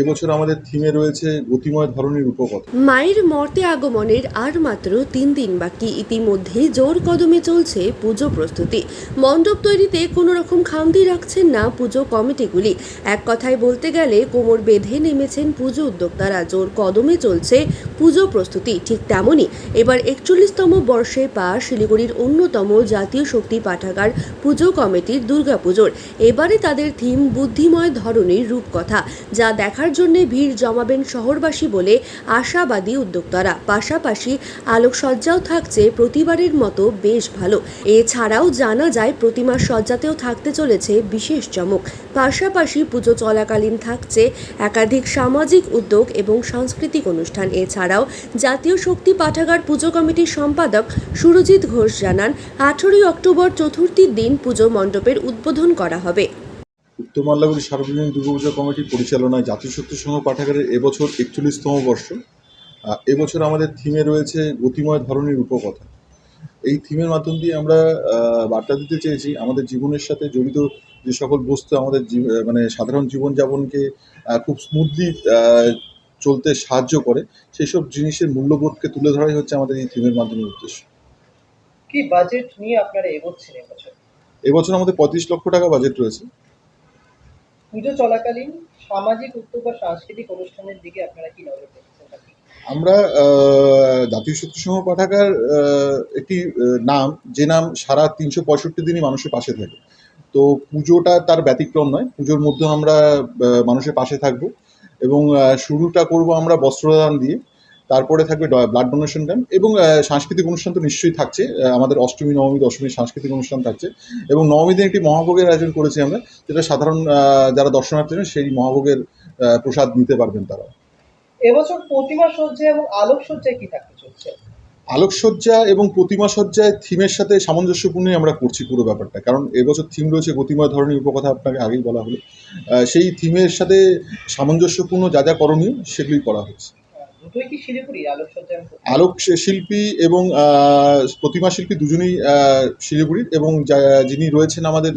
এবছর আমাদের থিমে রয়েছে গতিময় ধরনের মায়ের মর্তে আগমনের আর মাত্র তিন দিন বাকি। ইতিমধ্যেই জোর কদমে চলছে পুজো প্রস্তুতি। মণ্ডপ তৈরিতে কোনো রকম খামতি রাখছেন না পুজো কমিটিগুলি। এক কথায় বলতে গেলে কোমর বেঁধে নেমেছেন পুজো উদ্যোক্তারা। জোর কদমে চলছে পুজো প্রস্তুতি, ঠিক তেমনই এবার একচল্লিশতম বর্ষে পা শিলিগুড়ির অন্যতম জাতীয় শক্তি পাঠাগার পুজো কমিটির দুর্গাপুজোর। এবারে তাদের থিম বুদ্ধিময় ধরনের রূপকথা, যা দেখার জন্য ভিড় জমাবেন শহরবাসী বলে আশাবাদী উদ্যোক্তারা। পাশাপাশি আলোকসজ্জাও থাকছে প্রতিবারের মতো বেশ ভালো। এছাড়াও জানা যায়, প্রতিমার সজ্জাতেও থাকতে চলেছে বিশেষ চমক। পাশাপাশি পুজো চলাকালীন থাকছে একাধিক সামাজিক উদ্যোগ এবং সাংস্কৃতিক অনুষ্ঠান। এছাড়াও জাতীয় শক্তি পাঠাগার পুজো কমিটির সম্পাদক সুরজিৎ ঘোষ জানান, আঠেরোই অক্টোবর চতুর্থীর দিন পুজো মণ্ডপের উদ্বোধন করা হবে। উত্তর মাল্লাগুড়ি সার্বজনীন দুর্গাপূজা কমিটির পরিচালনায় জাতীয় শক্তি সংঘ পাঠাগারের এবছর একচল্লিশতম বর্ষ। এবছর আমাদের থিমে রয়েছে গতিময় ধরনের উপকথা এই থিমের মাধ্যম দিয়ে আমরা বার্তা দিতে চেয়েছি আমাদের জীবনের সাথে জড়িত যে সকল বস্তু আমাদের মানে সাধারণ জীবনযাপনকে খুব স্মুথলি চলতে সাহায্য করে সেই সব জিনিসের মূল্যবোধকে তুলে ধরাই হচ্ছে আমাদের এই থিমের মাধ্যমে উদ্দেশ্য। কি বাজেট নিয়ে আপনারা এগোচ্ছেন এবছর? এবছর আমাদের পঁয়ত্রিশ লক্ষ টাকা বাজেট রয়েছে। পুজো চলাকালীন সামাজিক উদ্যোগ বা সাংস্কৃতিক অনুষ্ঠানের দিকে আপনারা কি নজর রেখেছেন আমরা জাতীয় শক্তি সংঘ পাঠাগার একটি নাম, যে নাম সারা তিনশো পঁয়ষট্টি দিনই মানুষের পাশে থাকে। তো পুজোটা তার ব্যতিক্রম নয়। পুজোর মধ্যে আমরা মানুষের পাশে থাকব এবং শুরুটা করব আমরা বস্ত্রদান দিয়ে। তারপরে থাকবে ব্লাড ডোনেশন ক্যাম্প এবং সাংস্কৃতিক অনুষ্ঠান তো নিশ্চয়ই থাকছে। আমাদের অষ্টমী নবমী দশমী সাংস্কৃতিক অনুষ্ঠান থাকছে এবং নবমী দিন একটি মহাভোগের আয়োজন করেছি আমরা যেটা সাধারণ যারা দর্শনার্থী সেই মহাভোগের প্রসাদ নিতে পারবেন তারা। এবছর প্রতিমা সজ্জা এবং আলোক সজ্জায় কি থাকতে চলছে? আলোকসজ্জা এবং প্রতিমা সজ্জায় থিমের সাথে সামঞ্জস্যপূর্ণই আমরা করছি পুরো ব্যাপারটা। কারণ এবছর থিম রয়েছে গতিময় ধরনের উপকথা আপনাকে আগেই বলা হলো। সেই থিমের সাথে সামঞ্জস্যপূর্ণ যা যা করণীয় সেগুলোই করা হচ্ছে। আলোক শিল্পী এবং প্রতিমা শিল্পী দুজনেই শিলিগুড়ির এবং যিনি রয়েছেন আমাদের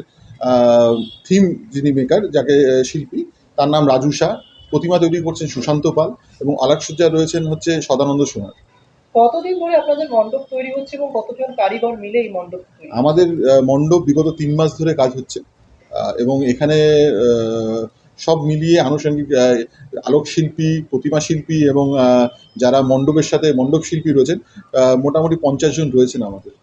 থিম যিনি মেকার যাকে শিল্পী তার নাম রাজু শাহ। প্রতিমা তৈরি করছেন সুশান্ত পাল এবং আলোকসজ্জা রয়েছেন হচ্ছে সদানন্দ সোনার। কতদিন ধরে আপনাদের মণ্ডপ তৈরি হচ্ছে এবং কতজন কারিগর মিলে এই মণ্ডপ আমাদের মণ্ডপ বিগত তিন মাস ধরে কাজ হচ্ছে। এবং এখানে সব মিলিয়ে আনুষঙ্গিক আহ, আলোক শিল্পী প্রতিমা শিল্পী এবং যারা মণ্ডপের সাথে মণ্ডপ শিল্পী রয়েছেন মোটামুটি পঞ্চাশ জন রয়েছেন আমাদের।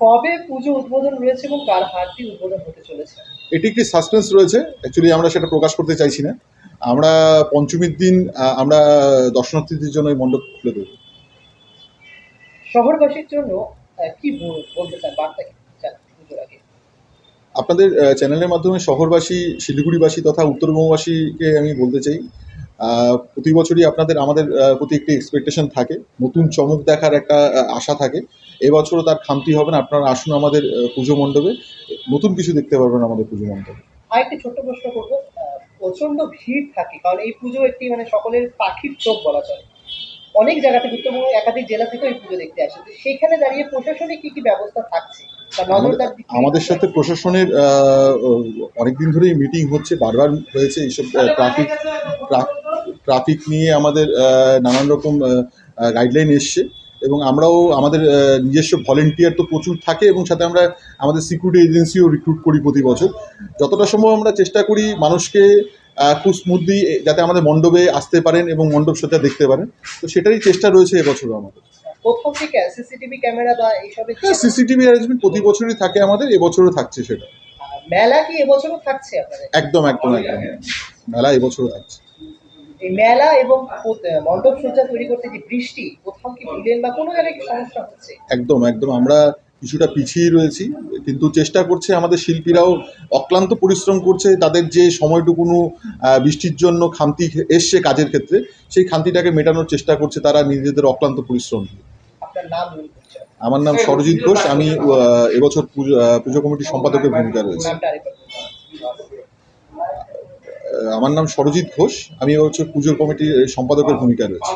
কবে পুজো উদ্বোধন রয়েছে এবং কার হাত দিয়ে উদ্বোধন হতে চলেছে? এটি একটি সাসপেন্স রয়েছে। অ্যাকচুয়ালি আমরা সেটা প্রকাশ করতে চাইছি না। আমরা পঞ্চমীর দিন আমরা দর্শনার্থীদের জন্য এই মণ্ডপ খুলে দেবো। শহরবাসীর জন্য কি বলতে চান? বার্তা আপনাদের চ্যানেলের মাধ্যমে শহরবাসী শিলিগুড়িবাসী তথা উত্তরবঙ্গবাসীকে আমি বলতে চাই প্রতি বছরই আপনাদের আমাদের প্রতি একটি এক্সপেকটেশন থাকে নতুন চমক দেখার একটা আশা থাকে। এবছরও তার খামতি হবে না আপনারা আসুন আমাদের পুজো মণ্ডপে নতুন কিছু দেখতে পারবেন আমাদের পুজো মণ্ডপে। আরেকটি ছোট্ট প্রশ্ন করব আহ, প্রচণ্ড ভিড় থাকে কারণ এই পুজো একটি মানে সকলের পাখির চোখ বলা চলে। অনেক জায়গা থেকে উত্তরবঙ্গ একাধিক জেলা থেকেও এই পুজো দেখতে আসে তো সেইখানে দাঁড়িয়ে প্রশাসনে কি কি ব্যবস্থা থাকছে? আমাদের সাথে প্রশাসনের অনেকদিন ধরেই মিটিং হচ্ছে, বারবার হয়েছে এইসব ট্রাফিক ট্রাফিক নিয়ে আমাদের নানান রকম গাইডলাইন এসছে এবং আমরাও আমাদের নিজস্ব ভলেন্টিয়ার তো প্রচুর থাকে এবং সাথে আমরা আমাদের সিকিউরিটি এজেন্সিও রিক্রুট করি প্রতি বছর। যতটা সম্ভব আমরা চেষ্টা করি মানুষকে খুব স্মুথলি যাতে আমাদের মণ্ডপে আসতে পারেন এবং মণ্ডপ সজ্জা দেখতে পারেন। তো সেটারই চেষ্টা রয়েছে এবছরও আমাদের। কোথাও থেকে সিসিটিভি ক্যামেরা বা হ্যাঁ সিসিটিভি অ্যারেঞ্জমেন্ট প্রতি বছরই থাকে আমাদের এবছরও থাকছে সেটা। মেলা কি এবছরও থাকছে আপনাদের? একদম একদম একদম। মেলা এবছরও থাকছে। এই মেলা এবং মণ্ডপ সজ্জা তৈরি করতে যে বৃষ্টি কোথাও কি ভিলেন বা কোনো জায়গায় সমস্যা হচ্ছে? একদম একদম। আমরা কিছুটা পিছিয়ে রয়েছি কিন্তু চেষ্টা করছে আমাদের শিল্পীরাও অক্লান্ত পরিশ্রম করছে তাদের যে সময়টুকুনো বৃষ্টির জন্য খামতি এসছে কাজের ক্ষেত্রে সেই খামতিটাকে মেটানোর চেষ্টা করছে তারা নিজেদের অক্লান্ত পরিশ্রম দিয়ে। আমার নাম সরজিৎ ঘোষ। আমি এবছর পুজো কমিটির সম্পাদকের ভূমিকা রয়েছে। আমার নাম সরজিৎ ঘোষ। আমি এবছর পুজো কমিটির সম্পাদকের ভূমিকা রয়েছে।